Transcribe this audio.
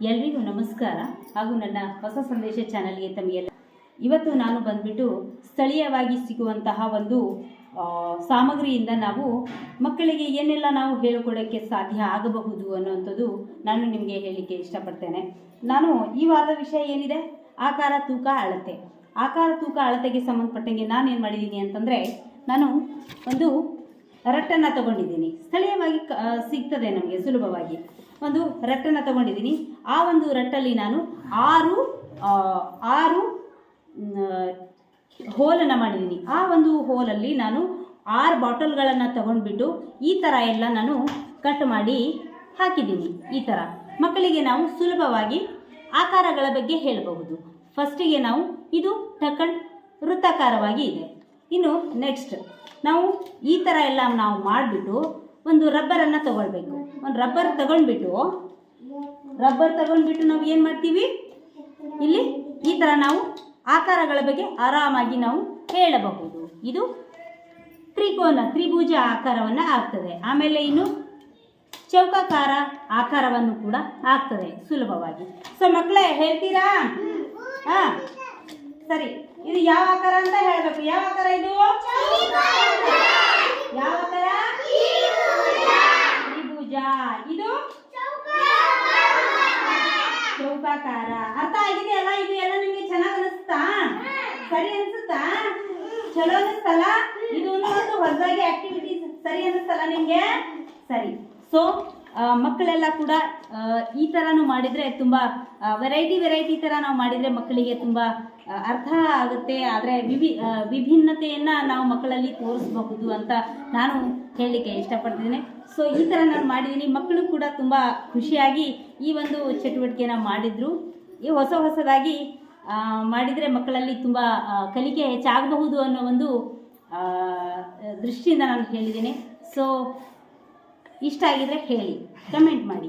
ಎಲ್ರಿಗೂ ನಮಸ್ಕಾರ ಹಾಗೂ ನನ್ನ ಹೊಸ ಸಂದೇಶ ಚಾನಲ್ಗೆ ತಮಗೆಲ್ಲ ಇವತ್ತು ನಾನು ಬಂದ್ಬಿಟ್ಟು ಸ್ಥಳೀಯವಾಗಿ ಸಿಗುವಂತಹ ಒಂದು ಸಾಮಗ್ರಿಯಿಂದ ನಾವು ಮಕ್ಕಳಿಗೆ ಏನೆಲ್ಲ ನಾವು ಹೇಳಿಕೊಡೋಕ್ಕೆ ಸಾಧ್ಯ ಆಗಬಹುದು ಅನ್ನುವಂಥದ್ದು ನಾನು ನಿಮಗೆ ಹೇಳಲಿಕ್ಕೆ ಇಷ್ಟಪಡ್ತೇನೆ. ನಾನು ಈ ವಾರದ ವಿಷಯ ಏನಿದೆ? ಆಕಾರ, ತೂಕ, ಅಳತೆ. ಆಕಾರ, ತೂಕ, ಅಳತೆಗೆ ಸಂಬಂಧಪಟ್ಟಂಗೆ ನಾನು ಏನು ಮಾಡಿದ್ದೀನಿ ಅಂತಂದರೆ, ನಾನು ಒಂದು ರಟ್ಟನ್ನು ತಗೊಂಡಿದ್ದೀನಿ. ಸ್ಥಳೀಯವಾಗಿ ಸಿಗ್ತದೆ ನಮಗೆ ಸುಲಭವಾಗಿ. ಒಂದು ರಟ್ಟನ್ನು ತಗೊಂಡಿದ್ದೀನಿ. ಆ ಒಂದು ರಟ್ಟಲ್ಲಿ ನಾನು ಆರು ಆರು ಹೋಲನ್ನು ಮಾಡಿದ್ದೀನಿ. ಆ ಒಂದು ಹೋಲಲ್ಲಿ ನಾನು ಆರು ಬಾಟಲ್ಗಳನ್ನು ತಗೊಂಡ್ಬಿಟ್ಟು ಈ ಥರ ಎಲ್ಲ ನಾನು ಕಟ್ ಮಾಡಿ ಹಾಕಿದ್ದೀನಿ. ಈ ಥರ ಮಕ್ಕಳಿಗೆ ನಾವು ಸುಲಭವಾಗಿ ಆಕಾರಗಳ ಬಗ್ಗೆ ಹೇಳಬಹುದು. ಫಸ್ಟಿಗೆ ನಾವು ಇದು ಟಕಣ್ ವೃತ್ತಾಕಾರವಾಗಿ ಇದೆ. ಇನ್ನು ನೆಕ್ಸ್ಟ್, ನಾವು ಈ ಥರ ಎಲ್ಲ ನಾವು ಮಾಡಿಬಿಟ್ಟು ಒಂದು ರಬ್ಬರನ್ನು ತಗೊಳ್ಬೇಕು. ಒಂದು ರಬ್ಬರ್ ತಗೊಂಡ್ಬಿಟ್ಟು ರಬ್ಬರ್ ತಗೊಂಡ್ಬಿಟ್ಟು ನಾವು ಏನು ಮಾಡ್ತೀವಿ? ಇಲ್ಲಿ ಈ ಥರ ನಾವು ಆಕಾರಗಳ ಬಗ್ಗೆ ಆರಾಮಾಗಿ ನಾವು ಹೇಳಬಹುದು. ಇದು ತ್ರಿಕೋನ, ತ್ರಿಭುಜ ಆಕಾರವನ್ನು ಆಗ್ತದೆ. ಆಮೇಲೆ ಇನ್ನು ಚೌಕಾಕಾರ ಆಕಾರವನ್ನು ಕೂಡ ಆಗ್ತದೆ ಸುಲಭವಾಗಿ. ಸೊ ಮಕ್ಕಳೇ ಹೇಳ್ತೀರಾ? ಹಾಂ. ಸರಿ. ಇದು ಯಾವ ಆಕಾರ ಅಂತ ಹೇಳಬೇಕು. ಯಾವ ಆಕಾರ ಇದು ಯಾವ ಆಕಾರ ತ್ರಿಭುಜ ಇದು ಚೌಕಾಕಾರ ಅರ್ಥ ಆಗಿದೆಯಲ್ಲ ಇದು ಎಲ್ಲ ನಿಮಗೆ ಚೆನ್ನಾಗಿ ಅನಿಸ್ತಾ? ಸರಿ ಅನಿಸುತ್ತಾ? ಚಲೋ ಅನಿಸ್ತಲ್ಲ? ಇದು ಒಂದು ಹೊಸದಾಗಿ ಆಕ್ಟಿವಿಟೀಸ್ ಸರಿ ಅನಿಸ್ತಲ್ಲ ನಿಮಗೆ? ಸರಿ. ಸೊ ಮಕ್ಕಳೆಲ್ಲ ಕೂಡ ಈ ಥರನೂ ಮಾಡಿದರೆ ತುಂಬ ವೆರೈಟಿ ವೆರೈಟಿ ಥರ ನಾವು ಮಾಡಿದರೆ ಮಕ್ಕಳಿಗೆ ತುಂಬ ಅರ್ಥ ಆಗುತ್ತೆ. ಆದರೆ ವಿವಿ ವಿಭಿನ್ನತೆಯನ್ನು ನಾವು ಮಕ್ಕಳಲ್ಲಿ ತೋರಿಸಬಹುದು ಅಂತ ನಾನು ಹೇಳಲಿಕ್ಕೆ ಇಷ್ಟಪಡ್ತಿದ್ದೀನಿ ಸೊ ಈ ಥರ ನಾನು ಮಾಡಿದ್ದೀನಿ ಮಕ್ಕಳು ಕೂಡ ತುಂಬ ಖುಷಿಯಾಗಿ ಈ ಒಂದು ಚಟುವಟಿಕೆನ ಮಾಡಿದರು. ಈ ಹೊಸ ಹೊಸದಾಗಿ ಮಾಡಿದರೆ ಮಕ್ಕಳಲ್ಲಿ ತುಂಬ ಕಲಿಕೆ ಹೆಚ್ಚಾಗಬಹುದು ಅನ್ನೋ ಒಂದು ದೃಷ್ಟಿಯಿಂದ ನಾನು ಹೇಳಿದ್ದೀನಿ ಸೊ ಇಷ್ಟ ಆಗಿದ್ರೆ ಹೇಳಿ ಕಮೆಂಟ್ ಮಾಡಿ.